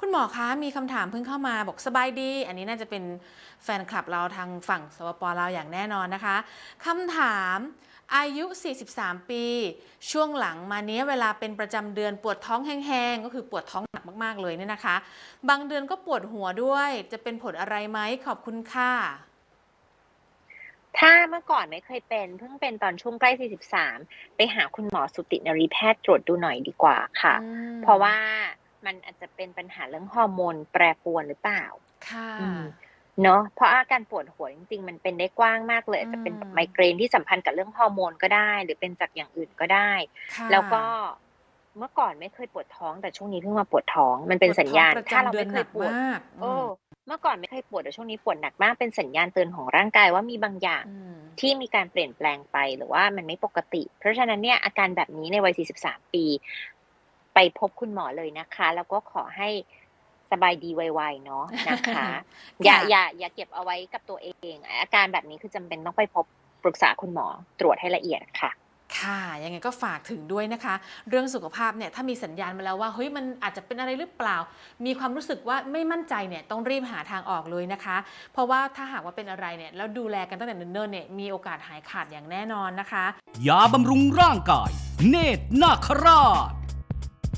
คุณหมอคะมีคำถามเพิ่งเข้ามาบอกสบายดี อันนี้น่าจะเป็นแฟนคลับเราทางฝั่งสปปลาวอย่างแน่นอนนะคะคำถามอายุ 43 ปี ช่วงหลังมาเนี้ยเวลาเป็นประจำเดือนปวดท้องแห้งๆ ก็คือปวดท้องหนักมากๆเลยเนี่ยนะคะ บางเดือนก็ปวดหัวด้วย จะเป็นผลอะไรไหมขอบคุณค่ะ ถ้าเมื่อก่อนไม่เคยเป็น เพิ่งเป็นตอนช่วงใกล้ 43 ไปหาคุณหมอสุตินรีแพทย์ตรวจดูหน่อยดีกว่าค่ะอืมเพราะว่า มันอาจจะเป็นปัญหาเรื่องฮอร์โมนแปรปรวนหรือเปล่า ค่ะอืมเนาะเพราะอาการปวดหัวจริงๆ มันเป็นได้กว้างมากเลยอาจจะเป็นอืมไมเกรนที่สัมพันธ์กับเรื่องฮอร์โมนก็ได้ หรือเป็นจากอย่างอื่นก็ได้ค่ะแล้วก็เมื่อก่อนไม่เคยปวดท้องแต่ช่วงนี้เพิ่งมาปวดท้องมันเป็นสัญญาณปวดท้องประถ้าเราจำเดือไม่นเคหนัยกปวดมากโอ้เมื่อก่อนไม่เคยปวดแต่ช่วงนี้ปวดหนักมากเป็นสัญญาณเตือนของร่างกายว่ามีบางอย่างอืมที่มีการเปลี่ยนแปลงไปหรือว่ามันไม่ปกติ เพราะฉะนั้นเนี่ยอาการแบบนี้ในวัย 43 ปี ไปพบคุณหมอเลยนะคะ แล้วก็ขอให้สบายดีไวๆเนาะนะคะ อย่าค่ะอย่าอย่าเก็บเอาไว้กับตัวเอง อาการแบบนี้คือจำเป็นต้องไปพบปรึกษาคุณหมอตรวจให้ละเอียดค่ะค่ะ ยังไงก็ฝากถึงด้วยนะคะ เรื่องสุขภาพเนี่ยถ้ามีสัญญาณมาแล้วว่าเฮ้ยมันอาจจะเป็นอะไรหรือเปล่า มีความรู้สึกว่าไม่มั่นใจเนี่ยต้องรีบหาทางออกเลยนะคะ เพราะว่าถ้าหากว่าเป็นอะไรเนี่ยแล้วดูแลกันตั้งแต่เนิ่นๆเนี่ยมีโอกาสหายขาดอย่างแน่นอนนะคะ ยาบำรุงร่างกาย เนตรนาคราช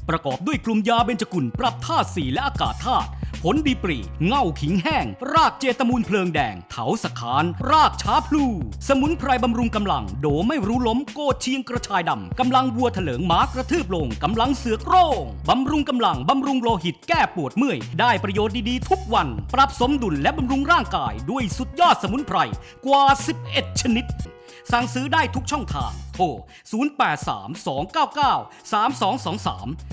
ประกอบด้วยกลุ่มยาเบญจกุล ปรับธาตุสีและอากาศธาตุผลดีปรีเง่าขิงแห้ง รากเจตมูลเพลิงแดง เถาสะคาน รากช้าพลู สมุนไพรบำรุงกำลัง โดไม่รู้ล้มโกดเชียงกระชายดำ กำลังวัวเถลิงหมากระทืบลง กำลังเสือโคร่งบำรุงกำลัง บำรุงโลหิตแก้ปวดเมื่อย ได้ประโยชน์ดีๆ ทุกวัน ปรับสมดุลและบำรุงร่างกาย ด้วยสุดยอดสมุนไพรกว่า 11 ชนิด สั่งซื้อได้ทุกช่องทาง โทร 0832993223